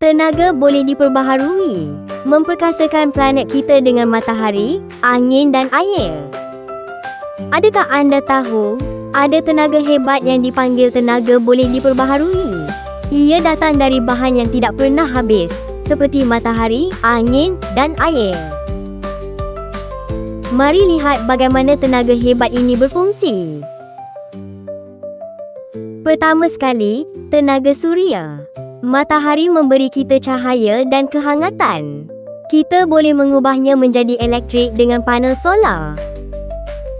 Tenaga boleh diperbaharui, memperkasakan planet kita dengan matahari, angin dan air. Adakah anda tahu, ada tenaga hebat yang dipanggil tenaga boleh diperbaharui? Ia datang dari bahan yang tidak pernah habis, seperti matahari, angin dan air. Mari lihat bagaimana tenaga hebat ini berfungsi. Pertama sekali, tenaga suria. Matahari memberi kita cahaya dan kehangatan. Kita boleh mengubahnya menjadi elektrik dengan panel solar.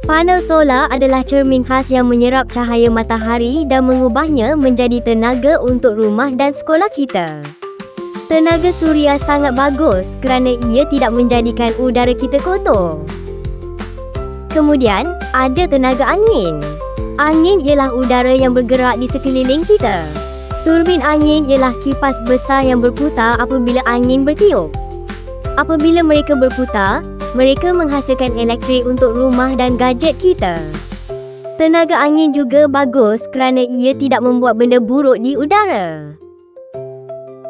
Panel solar adalah cermin khas yang menyerap cahaya matahari dan mengubahnya menjadi tenaga untuk rumah dan sekolah kita. Tenaga suria sangat bagus kerana ia tidak menjadikan udara kita kotor. Kemudian, ada tenaga angin. Angin ialah udara yang bergerak di sekeliling kita. Turbin angin ialah kipas besar yang berputar apabila angin bertiup. Apabila mereka berputar, mereka menghasilkan elektrik untuk rumah dan gadget kita. Tenaga angin juga bagus kerana ia tidak membuat benda buruk di udara.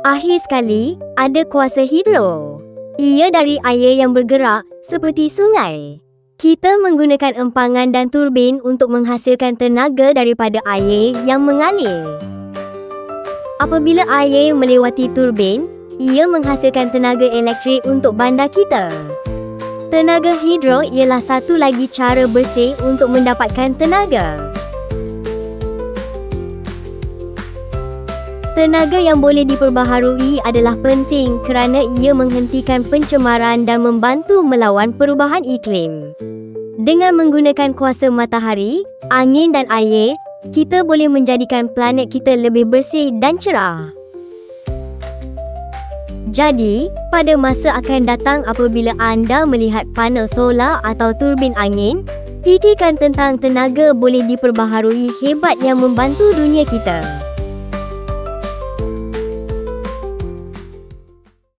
Akhir sekali, ada kuasa hidro. Ia dari air yang bergerak seperti sungai. Kita menggunakan empangan dan turbin untuk menghasilkan tenaga daripada air yang mengalir. Apabila air melewati turbin, ia menghasilkan tenaga elektrik untuk bandar kita. Tenaga hidro ialah satu lagi cara bersih untuk mendapatkan tenaga. Tenaga yang boleh diperbaharui adalah penting kerana ia menghentikan pencemaran dan membantu melawan perubahan iklim. Dengan menggunakan kuasa matahari, angin dan air, kita boleh menjadikan planet kita lebih bersih dan cerah. Jadi, pada masa akan datang apabila anda melihat panel solar atau turbin angin, fikirkan tentang tenaga boleh diperbaharui hebat yang membantu dunia kita.